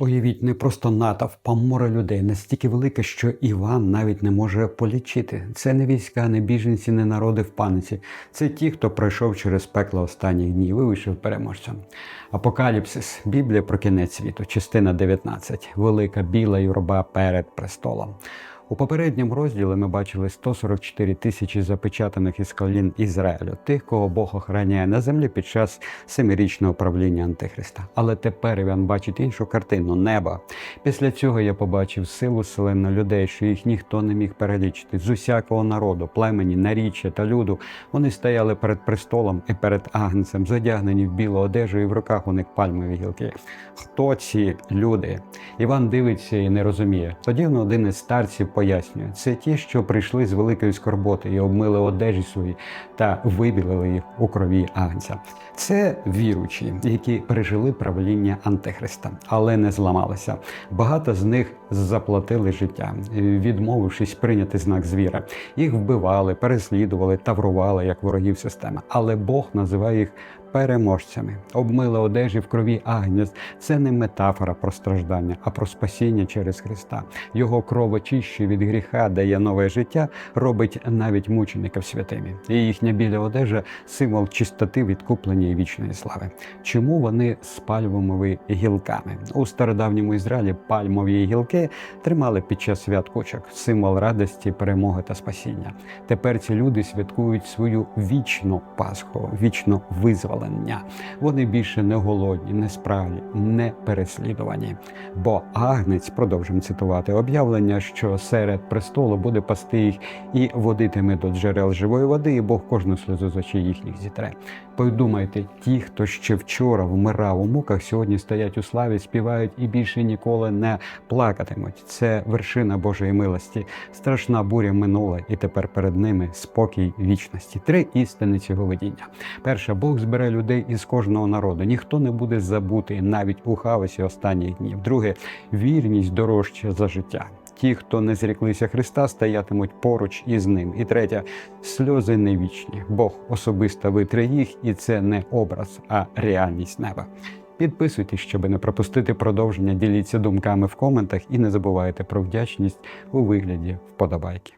Уявіть, не просто натовп, а море людей настільки велике, що Іван навіть не може полічити. Це не війська, не біженці, не народи в паниці. Це ті, хто пройшов через пекло останніх днів і вийшов переможцем. Апокаліпсис, Біблія про кінець світу, частина 19. Велика біла юрба перед престолом. У попередньому розділі ми бачили 144 тисячі запечатаних із колін Ізраїлю, тих, кого Бог охороняє на землі під час семирічного правління Антихриста. Але тепер Іван бачить іншу картину неба. Після цього я побачив силу селена людей, що їх ніхто не міг перелічити з усякого народу, племені, наріччя та люду. Вони стояли перед престолом і перед агнцем, задягнені в білу одежу, і в руках у них пальмові гілки. Хто ці люди? Іван дивиться і не розуміє. Тоді один із старців пояснює, це ті, що прийшли з великої скорботи і обмили одежі свої та вибілили їх у крові агнця. Це віручі, які пережили правління Антихриста, але не зламалися. Багато з них заплатили життя, відмовившись прийняти знак звіра. Їх вбивали, переслідували, таврували як ворогів системи. Але Бог називає їх переможцями. Обмили одежі в крові агнець. Це не метафора про страждання, а про спасіння через Христа. Його кров очищує від гріха, дає нове життя, робить навіть мучеників святими. І їхня біля одежа символ чистоти, відкуплення і вічної слави. Чому вони з пальмовими гілками? У стародавньому Ізраїлі пальмові гілки тримали під час свят кучок, символ радості, перемоги та спасіння. Тепер ці люди святкують свою вічну Пасху, вічно визволення. Вони більше не голодні, не справні, не переслідувані. Бо агнець, продовжуємо цитувати, об'явлення, що серед престолу буде пасти їх і водитиме до джерел живої води, і Бог кожну сльозу з очей їхніх зітре. Подумайте, ті, хто ще вчора вмирав у муках, сьогодні стоять у славі, співають і більше ніколи не плакатимуть. Це вершина Божої милості, страшна буря минула, і тепер перед ними спокій вічності. Три істини цього видіння. Перша Бог збере людей із кожного народу. Ніхто не буде забутий навіть у хаосі останніх днів. Друге вірність дорожча за життя. Ті, хто не зріклися Христа, стоятимуть поруч із ним. І третє сльози не вічні. Бог особисто витре їх, і це не образ, а реальність неба. Підписуйтесь, щоб не пропустити продовження. Діліться думками в коментах і не забувайте про вдячність у вигляді вподобайки.